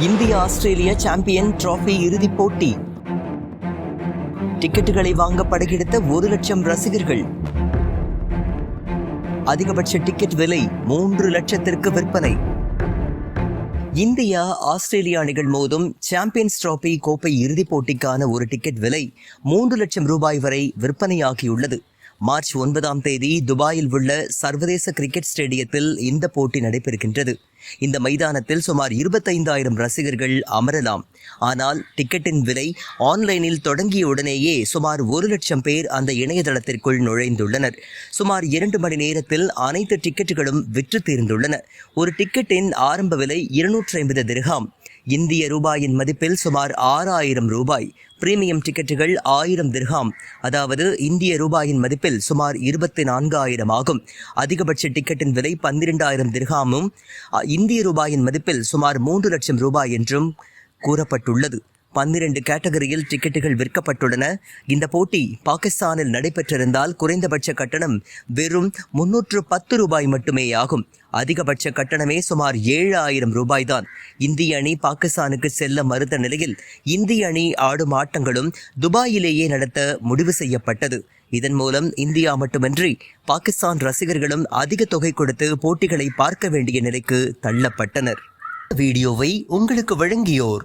இந்திய ஆஸ்திரேலிய champion trophy இறுதிப் போட்டி. டிக்கெட்டுகளை வாங்க படகெடுத்த ஒரு லட்சம் ரசிகர்கள். அதிகபட்ச டிக்கெட் விலை மூன்று லட்சத்திற்கு விற்பனை. இந்தியா ஆஸ்திரேலியா அணிகள் மோதும் சாம்பியன்ஸ் டிராபி கோப்பை இறுதிப் போட்டிக்கான ஒரு டிக்கெட் விலை மூன்று லட்சம் ரூபாய் வரை விற்பனையாகியுள்ளது. மார்ச் ஒன்பதாம் தேதி துபாயில் உள்ள சர்வதேச கிரிக்கெட் ஸ்டேடியத்தில் இந்த போட்டி நடைபெறுகின்றது. இந்த மைதானத்தில் சுமார் இருபத்தைந்தாயிரம் ரசிகர்கள் அமரலாம். ஆனால் டிக்கெட்டின் விலை ஆன்லைனில் தொடங்கிய உடனேயே சுமார் ஒரு லட்சம் பேர் அந்த இணையதளத்திற்குள் நுழைந்துள்ளனர். சுமார் இரண்டு மணி நேரத்தில் அனைத்து டிக்கெட்டுகளும் விற்று தீர்ந்துள்ளன. ஒரு டிக்கெட்டின் ஆரம்ப விலை இருநூற்றி ஐம்பது திர்ஹாம். இந்திய ரூபாயின் மதிப்பில் சுமார் ஆறாயிரம் ரூபாய். பிரீமியம் டிக்கெட்டுகள் ஆயிரம் திர்ஹாம். அதாவது இந்திய ரூபாயின் மதிப்பில் சுமார் இருபத்தி நான்காயிரம் ஆகும். அதிகபட்ச டிக்கெட்டின் விலை பன்னிரெண்டாயிரம் திர்ஹாமும் இந்திய ரூபாயின் மதிப்பில் சுமார் மூன்று லட்சம் ரூபாய் என்றும் கூறப்பட்டுள்ளது. பன்னிரண்டு கேட்டகரியில் டிக்கெட்டுகள் விற்கப்பட்டுள்ளன. இந்த போட்டி பாகிஸ்தானில் நடைபெற்றிருந்தால் குறைந்தபட்ச கட்டணம் வெறும் முன்னூற்று பத்து ரூபாய் மட்டுமே ஆகும். அதிகபட்ச கட்டணமே சுமார் ஏழு ஆயிரம் ரூபாய்தான் இந்திய அணி பாகிஸ்தானுக்கு செல்ல மறுத்த நிலையில் இந்திய அணி ஆடும் ஆட்டங்களும் துபாயிலேயே நடத்த முடிவு செய்யப்பட்டது. இதன் மூலம் இந்தியா மட்டுமின்றி பாகிஸ்தான் ரசிகர்களும் அதிக தொகை கொடுத்து போட்டிகளை பார்க்க வேண்டிய நிலைக்கு தள்ளப்பட்டனர். வீடியோவை உங்களுக்கு வழங்கியோர்